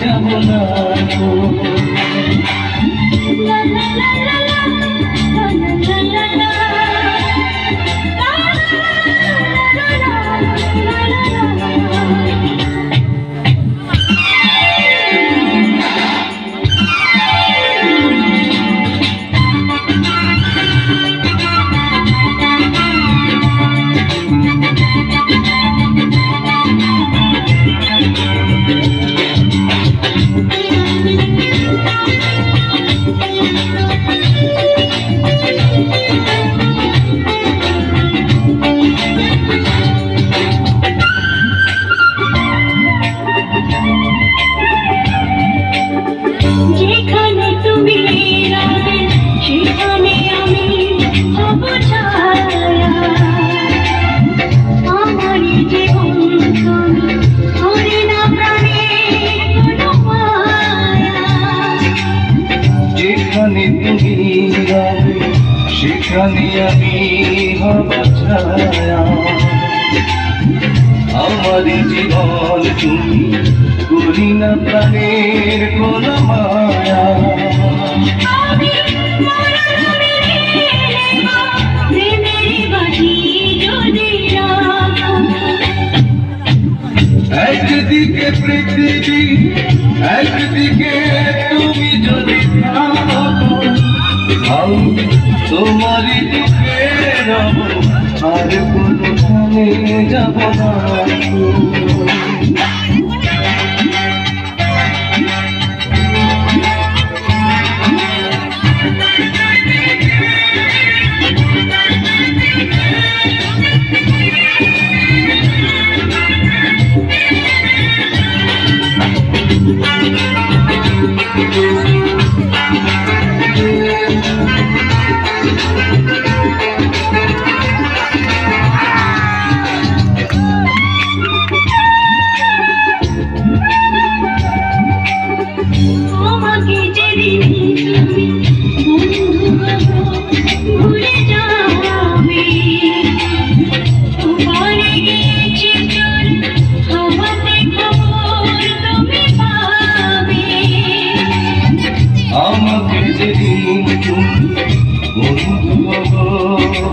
যাব না সেখানে আমি হব ছায়া আমার জীবন তুমি করি না প্রাণের কোন মায়া। একদিকে পৃথিবী একদিকে তুমি যদি থাকো। আমি তোমারই দিকে রব আর কোনো যাব না।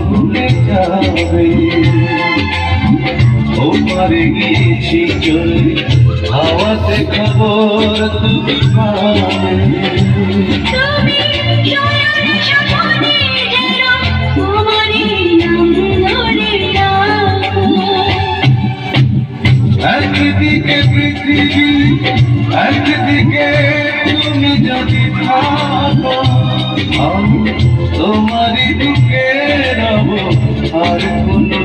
ভুলে যাবে ওপারে গিয়েছি চলে হাওয়াতে খবর তুমি একদিকে পৃথিবী একদিকে তুমি যদি থাকো আমি তোমারই দিকে রব আর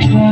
কোন